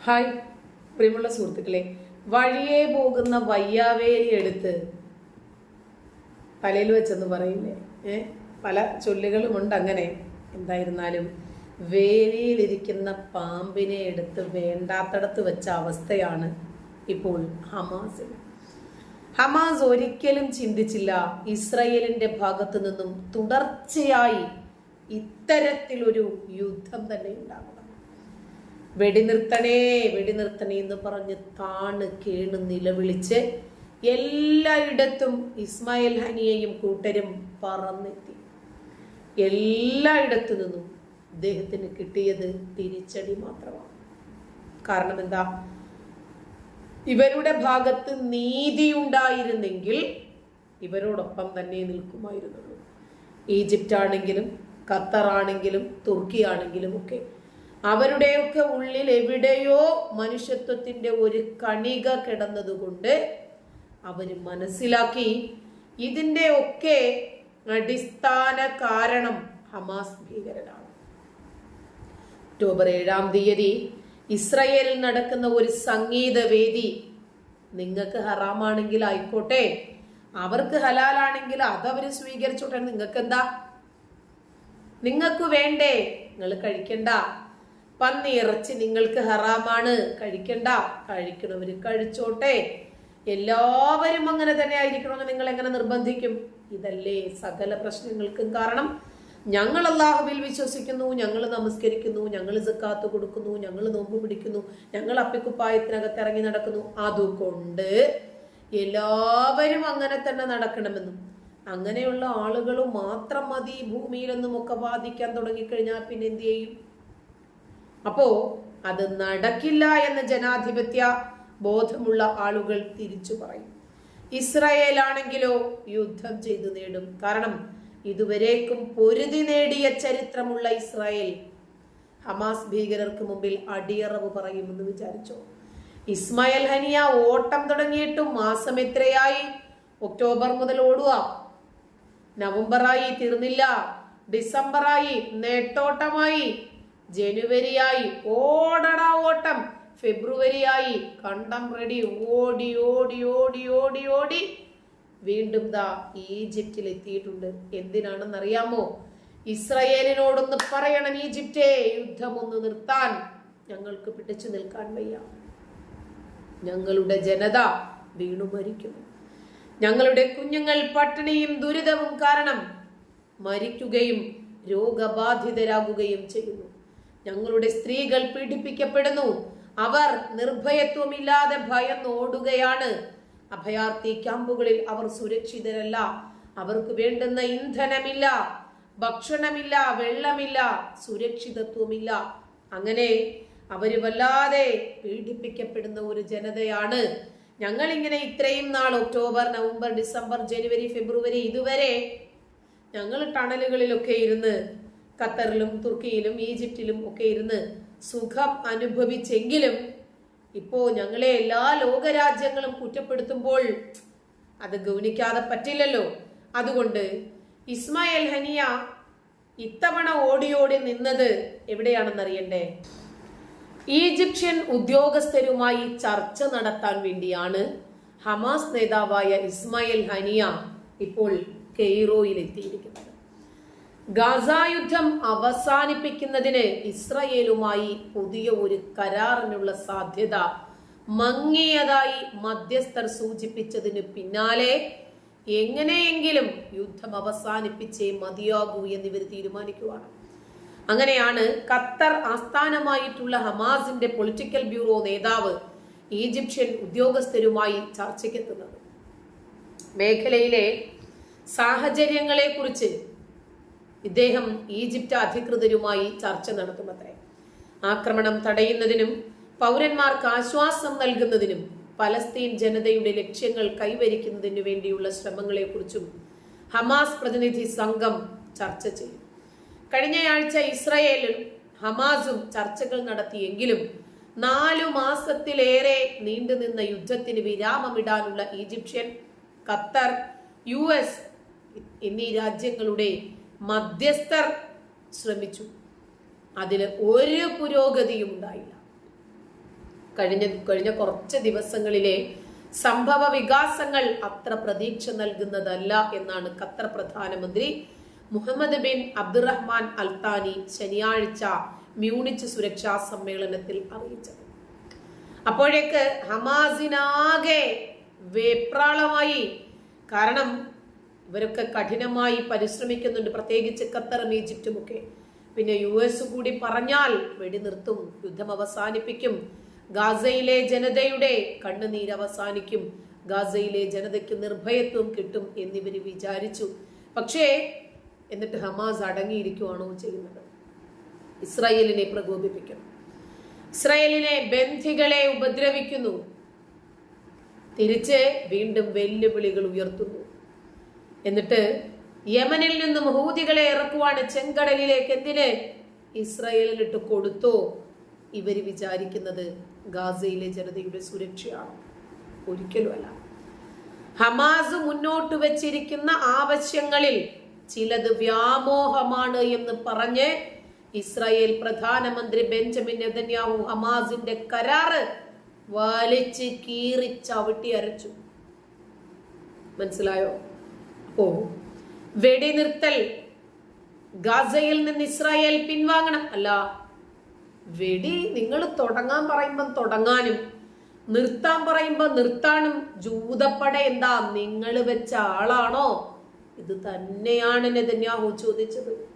Hi പ്രിയമുള്ള സുഹൃത്തുക്കളെ. വഴിയെ പോകുന്ന വയ്യാവേലി എടുത്ത് തലയിൽ വെച്ചെന്ന് പറയില്ലേ ഏ? പല ചൊല്ലുകളുമുണ്ട് അങ്ങനെ. എന്തായിരുന്നാലും വേലിയിലിരിക്കുന്ന പാമ്പിനെ എടുത്ത് വേണ്ടാത്തടത്ത് വെച്ച അവസ്ഥയാണ് ഇപ്പോൾ ഹമാസിന് ഹമാസ് ഒരിക്കലും ചിന്തിച്ചില്ല ഇസ്രയേലിന്റെ ഭാഗത്തു നിന്നും തുടർച്ചയായി ഇത്തരത്തിലൊരു യുദ്ധം തന്നെ ഉണ്ടാകണം വെടിനിർത്തണേ വെടിനിർത്തണേ എന്ന് പറഞ്ഞ് താണ് കേണ് നിലവിളിച്ച് എല്ലായിടത്തും ഇസ്മായിൽ ഹനിയെയും കൂട്ടരും പറന്നെത്തി. എല്ലായിടത്തു നിന്നും അദ്ദേഹത്തിന് കിട്ടിയത് തിരിച്ചടി മാത്രമാണ്. കാരണം എന്താ? ഇവരുടെ ഭാഗത്ത് നീതി ഉണ്ടായിരുന്നെങ്കിൽ ഇവരോടൊപ്പം തന്നെ നിൽക്കുമായിരുന്നുള്ളൂ. ഈജിപ്റ്റ് ആണെങ്കിലും ഖത്തർ ആണെങ്കിലും തുർക്കി ആണെങ്കിലും ഒക്കെ അവരുടെയൊക്കെ ഉള്ളിൽ എവിടെയോ മനുഷ്യത്വത്തിന്റെ ഒരു കണിക കിടന്നതുകൊണ്ട് അവർ മനസ്സിലാക്കി. ഇതിന്റെ ഒക്കെ അടിസ്ഥാന കാരണം ഹമാസ് ഭീകരനാണ് ഒക്ടോബർ ഏഴാം തീയതി ഇസ്രയേലിൽ നടക്കുന്ന ഒരു സംഗീതവേദി നിങ്ങൾക്ക് ഹറാമാണെങ്കിൽ ആയിക്കോട്ടെ അവർക്ക് ഹലാലാണെങ്കിൽ അതവർ സ്വീകരിച്ചോട്ടെ. നിങ്ങൾക്ക് എന്താ നിങ്ങൾക്ക് വേണ്ടേ? നിങ്ങൾ കഴിക്കണ്ട. പന്നി ഇറച്ചി നിങ്ങൾക്ക് ഹറാമാണ്. കഴിക്കണ്ട. കഴിക്കണവർ കഴിച്ചോട്ടെ. എല്ലാവരും അങ്ങനെ തന്നെ ആയിരിക്കണമെന്ന് നിങ്ങൾ എങ്ങനെ നിർബന്ധിക്കും? ഇതല്ലേ സകല പ്രശ്നങ്ങൾക്കും കാരണം. ഞങ്ങൾ അള്ളാഹുവിൽ വിശ്വസിക്കുന്നു ഞങ്ങൾ നമസ്കരിക്കുന്നു ഞങ്ങൾ സക്കാത്ത് കൊടുക്കുന്നു ഞങ്ങൾ നോമ്പ് പിടിക്കുന്നു ഞങ്ങൾ അപ്പിക്കുപ്പായത്തിനകത്ത് ഇറങ്ങി നടക്കുന്നു. അതുകൊണ്ട് എല്ലാവരും അങ്ങനെ തന്നെ നടക്കണമെന്നും. അങ്ങനെയുള്ള ആളുകൾ മാത്രം മതി ഭൂമിയിലൊന്നും ഒക്കെ ബാധിക്കാൻ തുടങ്ങിക്കഴിഞ്ഞാൽ പിന്നെ എന്ത് ചെയ്യും? അപ്പോ അത് നടക്കില്ല എന്ന് ജനാധിപത്യ ബോധമുള്ള ആളുകൾ തിരിച്ചു പറയും. ഇസ്രായേൽ ആണെങ്കിലോ യുദ്ധം ചെയ്തു നേടും. കാരണം ഇതുവരേക്കും പൊരുതി നേടിയ ചരിത്രമുള്ള ഇസ്രായേൽ ഹമാസ് ഭീകരർക്ക് മുമ്പിൽ അടിയറവ് പറയുമെന്ന് വിചാരിച്ചോ? ഇസ്മായിൽ ഹനിയ ഓട്ടം തുടങ്ങിയിട്ടും മാസം എത്രയായി? ഒക്ടോബർ മുതൽ ഓടുക. നവംബറായി തീർന്നില്ല. ഡിസംബറായി നേട്ടോട്ടമായി ജനുവരിയായി ഓടടാ ഓട്ടം. ഫെബ്രുവരിയായി കണ്ടം റെഡി. ഓടി ഓടി ഓടി ഓടി ഓടി. വീണ്ടും ദാ ഈജിപ്തിൽ എത്തിയിട്ടുണ്ട്. എന്തിനാണെന്ന് അറിയാമോ ഇസ്രയേലിനോടൊന്ന് പറയണം ഈജിപ്റ്റേ. യുദ്ധം ഒന്ന് നിർത്താൻ. ഞങ്ങൾക്ക് പിടിച്ചു നിൽക്കാൻ വയ്യ. ഞങ്ങളുടെ ജനത വീണു മരിക്കുന്നു ഞങ്ങളുടെ കുഞ്ഞുങ്ങൾ പട്ടിണിയും ദുരിതവും കാരണം മരിക്കുകയും രോഗബാധിതരാകുകയും ചെയ്യുന്നു. ഞങ്ങളുടെ സ്ത്രീകൾ പീഡിപ്പിക്കപ്പെടുന്നു. അവർ നിർഭയത്വമില്ലാതെ ഭയന്നോടുകയാണ് അഭയാർത്ഥി ക്യാമ്പുകളിൽ അവർ സുരക്ഷിതരല്ല. അവർക്ക് വേണ്ടുന്ന ഇന്ധനമില്ല ഭക്ഷണമില്ല വെള്ളമില്ല സുരക്ഷിതത്വമില്ല. അങ്ങനെ അവർ വല്ലാതെ പീഡിപ്പിക്കപ്പെടുന്ന ഒരു ജനതയാണ്. ഞങ്ങൾ ഇങ്ങനെ ഇത്രയും നാൾ ഒക്ടോബർ നവംബർ ഡിസംബർ ജനുവരി ഫെബ്രുവരി ഇതുവരെ ഞങ്ങൾ ടണലുകളിലൊക്കെ ഇരുന്ന് ഖത്തറിലും തുർക്കിയിലും ഈജിപ്തിലും ഒക്കെ ഇരുന്ന് സുഖം അനുഭവിച്ചെങ്കിലും ഇപ്പോ ഞങ്ങളെ എല്ലാ ലോകരാജ്യങ്ങളും കുറ്റപ്പെടുത്തുമ്പോൾ അത് ഗൗനിക്കാതെ പറ്റില്ലല്ലോ. അതുകൊണ്ട് ഇസ്മായിൽ ഹനിയ ഇത്തവണ ഓടിയോടി ഓടി നിന്നത് എവിടെയാണെന്നറിയണ്ടേ? ഈജിപ്ഷ്യൻ ഉദ്യോഗസ്ഥരുമായി ചർച്ച നടത്താൻ വേണ്ടിയാണ് ഹമാസ് നേതാവായ ഇസ്മായിൽ ഹനിയ ഇപ്പോൾ കെയ്റോയിൽ എത്തിയിരിക്കുന്നത് ഗാസ യുദ്ധം അവസാനിപ്പിക്കുന്നതിന് ഇസ്രയേലുമായി പുതിയ ഒരു കരാറിനുള്ള സാധ്യത മങ്ങിയതായി മധ്യസ്ഥർ സൂചിപ്പിച്ചതിന് പിന്നാലെ എങ്ങനെയെങ്കിലും യുദ്ധം അവസാനിപ്പിച്ചേ മതിയാകൂ എന്ന് ഇവർ തീരുമാനിക്കുകയാണ് അങ്ങനെയാണ് ഖത്തർ ആസ്ഥാനമായിട്ടുള്ള ഹമാസിന്റെ പൊളിറ്റിക്കൽ ബ്യൂറോ നേതാവ് ഈജിപ്ഷ്യൻ ഉദ്യോഗസ്ഥരുമായി ചർച്ചയ്ക്കെത്തുന്നത്. മേഖലയിലെ സാഹചര്യങ്ങളെ കുറിച്ച് ഇദ്ദേഹം ഈജിപ്റ്റ് അധികൃതരുമായി ചർച്ച നടത്തുമത്രേ. ആക്രമണം തടയുന്നതിനും പൗരന്മാർക്ക് ആശ്വാസം നൽകുന്നതിനും പലസ്തീൻ ജനതയുടെ ലക്ഷ്യങ്ങൾ കൈവരിക്കുന്നതിനു വേണ്ടിയുള്ള ശ്രമങ്ങളെക്കുറിച്ചും ഹമാസ് പ്രതിനിധി സംഘം ചർച്ച ചെയ്യും കഴിഞ്ഞയാഴ്ച ഇസ്രയേലും ഹമാസും ചർച്ചകൾ നടത്തിയെങ്കിലും നാലു മാസത്തിലേറെ നീണ്ടുനിന്ന യുദ്ധത്തിന് വിരാമമിടാനുള്ള ഈജിപ്ഷ്യൻ ഖത്തർ യു എന്നീ രാജ്യങ്ങളുടെ മധ്യസ്ഥർ ശ്രമിച്ചു. അതിൽ ഒരു പുരോഗതിയും ഉണ്ടായില്ല. കഴിഞ്ഞ കഴിഞ്ഞ കുറച്ച് ദിവസങ്ങളിലെ സംഭവ വികാസങ്ങൾ അത്ര പ്രതീക്ഷ നൽകുന്നതല്ല എന്നാണ് ഖത്തർ പ്രധാനമന്ത്രി മുഹമ്മദ് ബിൻ അബ്ദുറഹ്മാൻ അൽത്താനി ശനിയാഴ്ച മ്യൂണിച്ച് സുരക്ഷാ സമ്മേളനത്തിൽ അറിയിച്ചത്. അപ്പോഴേക്ക് ഹമാസിനാകെ വേപ്രാളമായി. കാരണം ഇവരൊക്കെ കഠിനമായി പരിശ്രമിക്കുന്നുണ്ട്. പ്രത്യേകിച്ച് ഖത്തറും ഈജിപ്തും ഒക്കെ പിന്നെ യു എസ് കൂടി പറഞ്ഞാൽ വെടിനിർത്തും യുദ്ധം അവസാനിപ്പിക്കും. ഗാസയിലെ ജനതയുടെ കണ്ണുനീര് അവസാനിക്കും. ഗാസയിലെ ജനതയ്ക്ക് നിർഭയത്വം കിട്ടും എന്നിവർ വിചാരിച്ചു. പക്ഷേ എന്നിട്ട് ഹമാസ് അടങ്ങിയിരിക്കുവാണോ ചെയ്യുന്നത്? ഇസ്രായേലിനെ പ്രകോപിപ്പിക്കും ഇസ്രായേലിനെ ബന്ധികളെ ഉപദ്രവിക്കുന്നു. തിരിച്ച് വീണ്ടും വെല്ലുവിളികൾ ഉയർത്തുന്നു. എന്നിട്ട് യമനിൽ നിന്നും ഹൂതികളെ ഇറക്കുവാണ് ചെങ്കടലിലേക്ക് എന്തിന്? ഇസ്രയേലിനിട്ട് കൊടുത്തോ. ഇവർ വിചാരിക്കുന്നത് ഗാസയിലെ ജനതയുടെ സുരക്ഷയാണ്. ഒരിക്കലുമല്ല ഹമാസ് മുന്നോട്ട് വെച്ചിരിക്കുന്ന ആവശ്യങ്ങളിൽ ചിലത് വ്യാമോഹമാണ് എന്ന് പറഞ്ഞ് ഇസ്രായേൽ പ്രധാനമന്ത്രി ബെഞ്ചമിൻ നെതന്യാഹു ഹമാസിന്റെ കരാറ് വലിച്ച് കീറി ചവിട്ടി അരച്ചു. മനസ്സിലായോ? അപ്പോ വെടിനിർത്തൽ. ഗാസയിൽ നിന്ന് ഇസ്രായേൽ പിൻവാങ്ങണം. അല്ല വെടി നിങ്ങൾ തുടങ്ങാൻ പറയുമ്പം തുടങ്ങാനും നിർത്താൻ പറയുമ്പോ നിർത്താനും ജൂതപ്പട എന്താ നിങ്ങൾ വെച്ച ആളാണോ? ഇത് തന്നെയാണ് നെതന്യാഹു ചോദിച്ചത്.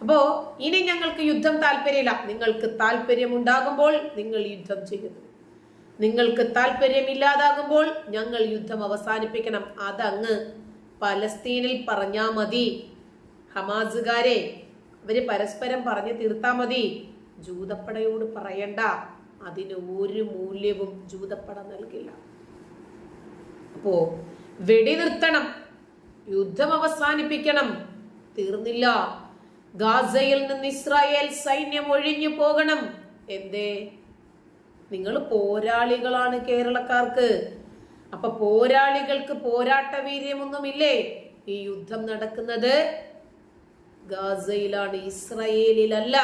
അപ്പോ ഇനി ഞങ്ങൾക്ക് യുദ്ധം താല്പര്യമില്ല. നിങ്ങൾക്ക് താല്പര്യമുണ്ടാകുമ്പോൾ നിങ്ങൾ യുദ്ധം ചെയ്യുന്നു. നിങ്ങൾക്ക് താല്പര്യമില്ലാതാകുമ്പോൾ ഞങ്ങൾ യുദ്ധം അവസാനിപ്പിക്കണം. അതങ്ങ് പലസ്തീനിൽ പറഞ്ഞാ മതി. ഹമാസുകാരെ അവർ പരസ്പരം പറഞ്ഞു തീർത്താ മതി. ജൂതപ്പടയോട് പറയണ്ട. അതിന് ഒരു മൂല്യവും ജൂതപ്പട നൽകില്ല. അപ്പോ വെടി നിർത്തണം യുദ്ധം അവസാനിപ്പിക്കണം. തീർന്നില്ല. ഗാസയിൽ നിന്ന് ഇസ്രായേൽ സൈന്യം ഒഴിഞ്ഞു പോകണം. എന്തേ? നിങ്ങൾ പോരാളികളാണ് കേരളക്കാർക്ക്. അപ്പൊ പോരാളികൾക്ക് പോരാട്ട വീര്യമൊന്നുമില്ലേ? ഈ യുദ്ധം നടക്കുന്നത് ഗാസയിലാണ് ഇസ്രയേലിലല്ല.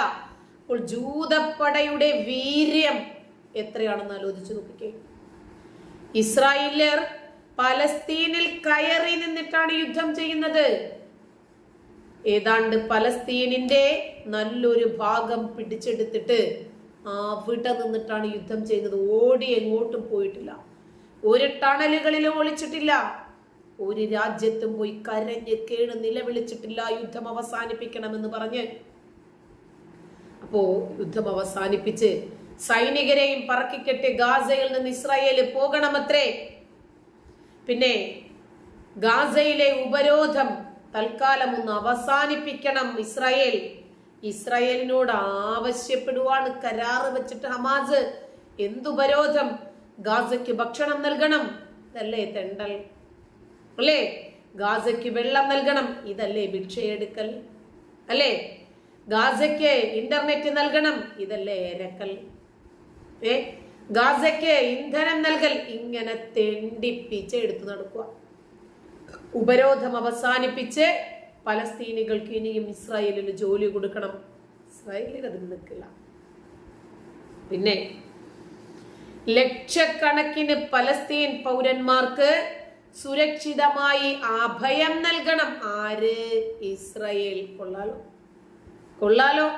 അപ്പോൾ ജൂതപ്പടയുടെ വീര്യം എത്രയാണെന്ന് ആലോചിച്ച് നോക്കിക്കേ. ഇസ്രായേലർ പലസ്തീനിൽ കയറി നിന്നിട്ടാണ് യുദ്ധം ചെയ്യുന്നത്. ഏതാണ്ട് പലസ്തീനിന്റെ നല്ലൊരു ഭാഗം പിടിച്ചെടുത്തിട്ട് അവിടെ നിന്നിട്ടാണ് യുദ്ധം ചെയ്യുന്നത്. ഓടി എങ്ങോട്ടും പോയിട്ടില്ല. ഒരു ടണലുകളിലും ഒളിച്ചിട്ടില്ല. ഒരു രാജ്യത്തും പോയി കരഞ്ഞ് കേണ് നിലവിളിച്ചിട്ടില്ല. യുദ്ധം അവസാനിപ്പിക്കണമെന്ന് പറഞ്ഞ്. അപ്പോ യുദ്ധം അവസാനിപ്പിച്ച് സൈനികരെയും പറക്കിക്കെട്ടി ഗാസയിൽ നിന്ന് ഇസ്രായേൽ പോകണമത്രേ. പിന്നെ ഗാസയിലെ ഉപരോധം തൽക്കാലം ഒന്ന് അവസാനിപ്പിക്കണം ഇസ്രായേൽ. ഇസ്രായേലിനോട് ആവശ്യപ്പെടുവാണ് കരാറ് വെച്ചിട്ട് ഹമാസ്. എന്തുപരോധം? ഗാസയ്ക്ക് ഭക്ഷണം നൽകണം. ഇതല്ലേ തെണ്ടൽ? അല്ലേ? ഗാസയ്ക്ക് വെള്ളം നൽകണം. ഇതല്ലേ ഭിക്ഷയെടുക്കൽ? അല്ലേ? ഗാസയ്ക്ക് ഇന്റർനെറ്റ് നൽകണം. ഇതല്ലേ ഏരക്കൽ ഏ? ഗാസയ്ക്ക് ഇന്ധനം നൽകൽ. ഇങ്ങനെ തെണ്ടിപ്പിച്ച് എടുത്തു നടക്കുക. ഉപരോധം അവസാനിപ്പിച്ച് പലസ്തീനികൾക്ക് ഇനിയും ഇസ്രായേലിന് ജോലി കൊടുക്കണം. ഇസ്രായേലിൽ അത് നിൽക്കില്ല. പിന്നെ ലക്ഷക്കണക്കിന് പലസ്തീൻ പൗരന്മാർക്ക് സുരക്ഷിതമായി അഭയം നൽകണം. ആര്? ഇസ്രയേൽ. കൊള്ളാലോ. കൊള്ളാലോ.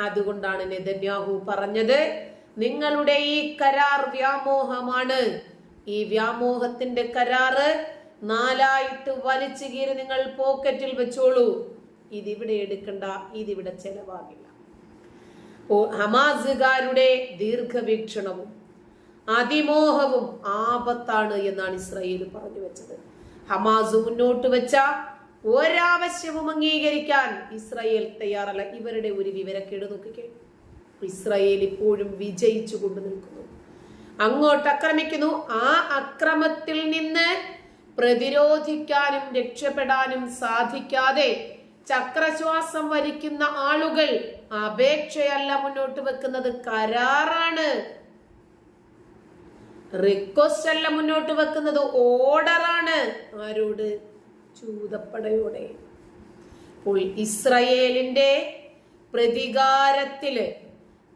അതുകൊണ്ടാണ് നെതന്യാഹു പറഞ്ഞത് നിങ്ങളുടെ ഈ കരാർ വ്യാമോഹമാണ്. ഈ വ്യാമോഹത്തിന്റെ കരാറ് നാലായിട്ട് വലിച്ചു കീറി നിങ്ങൾ പോക്കറ്റിൽ വെച്ചോളൂ. ഇതിവിടെ എടുക്കണ്ട ഇതിവിടെ ചെലവാകില്ല. ഹമാസുകാരുടെ ദീർഘവീക്ഷണവും അതിമോഹവും ആപത്താണ് എന്നാണ് ഇസ്രായേൽ പറഞ്ഞു വെച്ചത്. ഹമാസ് മുന്നോട്ട് വെച്ച ഒരാവശ്യവും അംഗീകരിക്കാൻ ഇസ്രായേൽ തയ്യാറല്ല. ഇവരുടെ ഒരു വിവരക്കേട് നോക്കിക്കേ. ഇസ്രായേൽ ഇപ്പോഴും വിജയിച്ചു കൊണ്ടു നിൽക്കുന്നു. അങ്ങോട്ട് ആക്രമിക്കുന്നു. ആ അക്രമത്തിൽ നിന്ന് പ്രതിരോധിക്കാനും രക്ഷപ്പെടാനും സാധിക്കാതെ ചക്രശ്വാസം വരിക്കുന്ന ആളുകൾ അപേക്ഷയല്ല മുന്നോട്ട് വെക്കുന്നത്. കരാറാണ്. റിക്വസ്റ്റ് അല്ല മുന്നോട്ട് വെക്കുന്നത് ഓർഡറാണ് ആരോട്? ചൂതപ്പടയോടെ. അപ്പോൾ ഇസ്രയേലിന്റെ പ്രതികാരത്തിൽ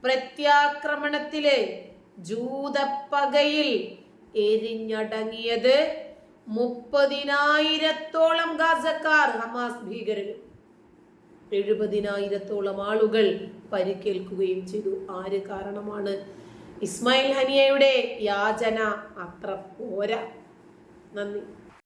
പ്രത്യാക്രമണത്തിൽ ജൂതപ്പകയിൽ എരിഞ്ഞടങ്ങിയത് മുപ്പതിനായിരത്തോളം ഗാസക്കാർ ഹമാസ് ഭീകരരും. എഴുപതിനായിരത്തോളം ആളുകൾ പരിക്കേൽക്കുകയും ചെയ്തു. ആര് കാരണമാണ്? ഇസ്മായിൽ ഹനിയയുടെ യാചന അത്ര പോരാ. നന്ദി.